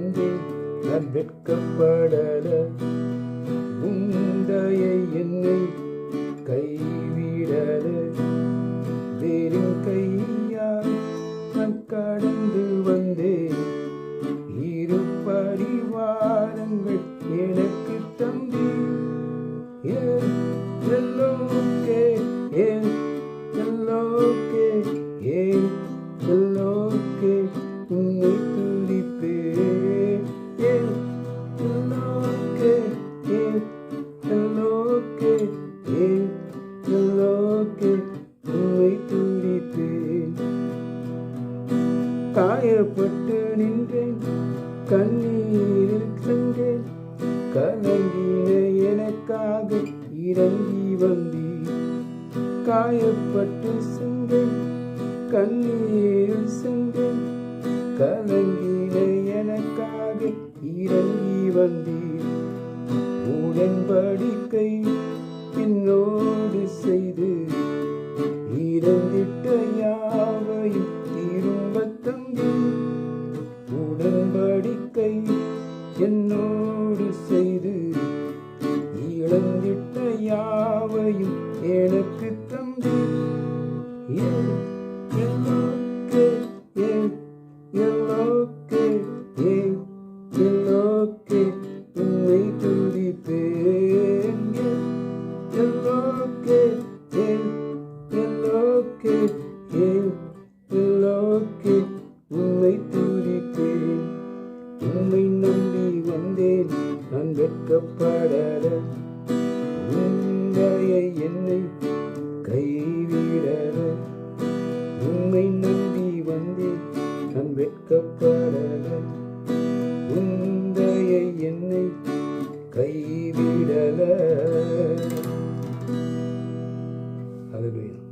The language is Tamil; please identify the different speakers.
Speaker 1: நம்பி நான் வெட்கப்படல எல்லோக்கே ஏன் எல்லோக்கே உன்னை துடிப்பேன் காயப்பட்டு நின்றேன் கண்ணீரில் சென்றேன் கலங்கின எனக்காக இறங்கி வந்தீர் காயப்பட்டு சென்றேன் கண்ணீரில் சென்றேன் கலங்கின எனக்காக இறங்கி வந்தீர் உடன்படிக்கை பின்னோடு செய்து இறந்திட்ட யாவையும் திரும்ப தந்து உடன்படிக்கை என்னோடு செய்து இழந்திட்ட யாவையும் எனக்கு தந்து எல்லோக்கே ஏன் எல்லோக்கே உன்னை துதிப்பேன். உம்மை நம்பி வந்தேன் நான் வெட்கப்படல. உந்தைய என்னை கைவிடல. உம்மை நம்பி வந்தேன் நான் வெட்கப்படல. உந்தைய என்னை கைவிடல. Hallelujah.